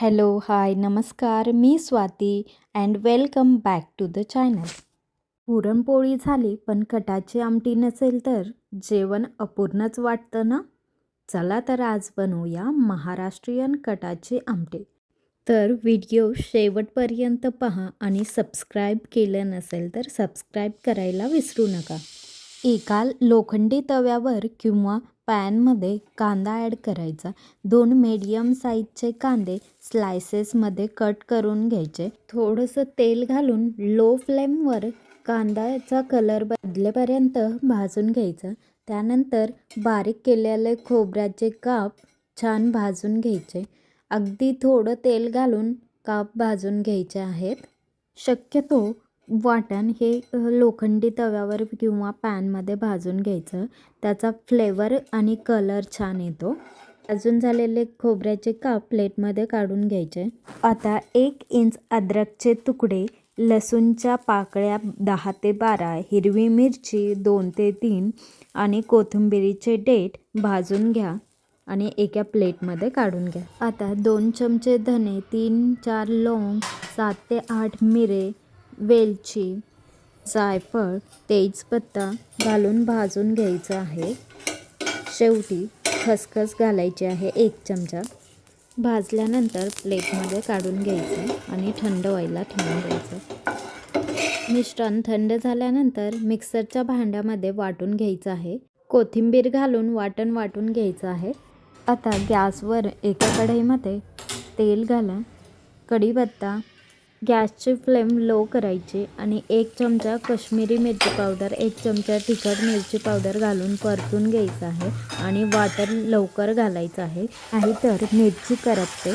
Hello hi नमस्कार मी Swati and welcome back to the channel puran poli झाली पण कटाची आमटी नसेल तर जेवण अपूर्णच वाटतं ना? चला तर आज बनवूया महाराष्ट्रीयन कटाची आमटी. तर व्हिडिओ शेवटपर्यंत पहा आणि सबस्क्राईब केलं नसेल तर सबस्क्राईब करायला विसरू नका. एका लोखंडी तव्यावर किंवा पॅनमध्ये कांदा ॲड करायचा. दोन मीडियम साईजचे कांदे स्लायसेसमध्ये कट करून घ्यायचे. थोडंसं तेल घालून लो फ्लेमवर कांद्याचा कलर बदलेपर्यंत भाजून घ्यायचा. त्यानंतर बारीक केलेले खोबऱ्याचे काप छान भाजून घ्यायचे. अगदी थोडं तेल घालून काप भाजून घ्यायचे आहेत. शक्यतो वाटण हे लोखंडी तव्यावर किंवा पॅनमध्ये भाजून घ्यायचं. त्याचा फ्लेवर आणि कलर छान येतो. अजून झालेले खोबऱ्याचे काप प्लेटमध्ये काढून घ्यायचे. आता एक इंच अद्रकचे तुकडे लसूणच्या पाकळ्या दहा ते बारा हिरवी मिरची दोन ते तीन आणि कोथिंबिरीचे डेट भाजून घ्या आणि एका प्लेटमध्ये काढून घ्या. आता दोन चमचे धने तीन चार लवंग सात ते आठ मिरे वेलची जायफळ तेजपत्ता घालून भाजून घ्यायचं आहे. शेवटी खसखस घालायची आहे एक चमचा. भाजल्यानंतर प्लेटमध्ये काढून घ्यायचं आणि थंड व्हायला ठेवून द्यायचं. मिश्रण थंड झाल्यानंतर मिक्सरच्या भांड्यामध्ये वाटून घ्यायचं आहे. कोथिंबीर घालून वाटण वाटून घ्यायचं आहे. आता गॅसवर एका कढईमध्ये तेल घाला. कढीपत्ता गॅसची फ्लेम लो करायची आणि एक चमचा कश्मीरी मिरची पावडर एक चमचा तिखट मिरची पावडर घालून परतून घ्यायचं आहे आणि वाटण लवकर घालायचं आहे. नाही तर मिरची करपते.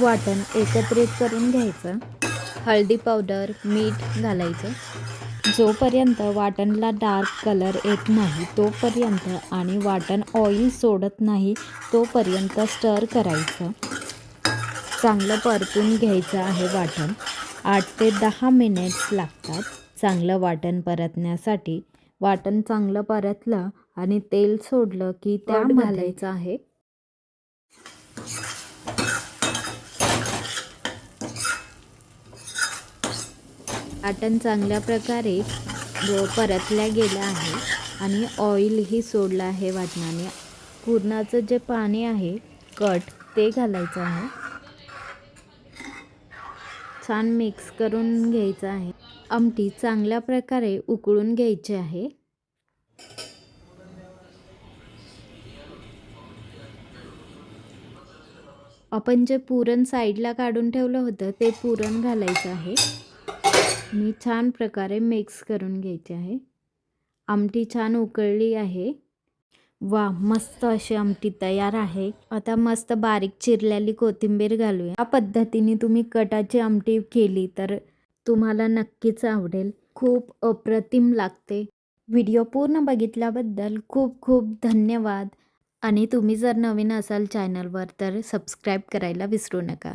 वाटण एकत्रित करून घ्यायचं. हळदी पावडर मीठ घालायचं. जोपर्यंत वाटणला डार्क कलर येत नाही तोपर्यंत आणि वाटण ऑइल सोडत नाही तोपर्यंत स्टर करायचं. चांगलं परतून घ्यायचं आहे वाटण. आठ ते दहा मिनिट्स लागतात. चांगलं वाटण परतण्यासाठी. वाटण चांगलं परतलं आणि तेल सोडलं की त्या घालायचं. आहे. वाटण चांगल्या प्रकारे परतल्या गेलं आहे आणि ऑइलही सोडलं आहे वाटणाने. पुरणाचं जे पाणी आहे कट ते घालायचं आहे. छान मिक्स करून घ्यायचं आहे. आमटी चांगल्या प्रकारे उकळून घ्यायची आहे. आपण जे पुरण साईडला काढून ठेवलं होतं ते पुरण घालायचं आहे. मी छान प्रकारे मिक्स करून घ्यायचे आहे. आमटी छान उकळली आहे. वा मस्त अशी आमटी तयार आहे. आता मस्त बारीक चिरलेली कोथिंबीर घालूया. या पद्धतीने तुम्ही कटाची आमटी केली तर तुम्हाला नक्कीच आवडेल. खूप अप्रतिम लागते. व्हिडिओ पूर्ण बघितल्याबद्दल खूप खूप धन्यवाद. आणि तुम्ही जर नवीन असाल चॅनलवर तर सबस्क्राईब करायला विसरू नका.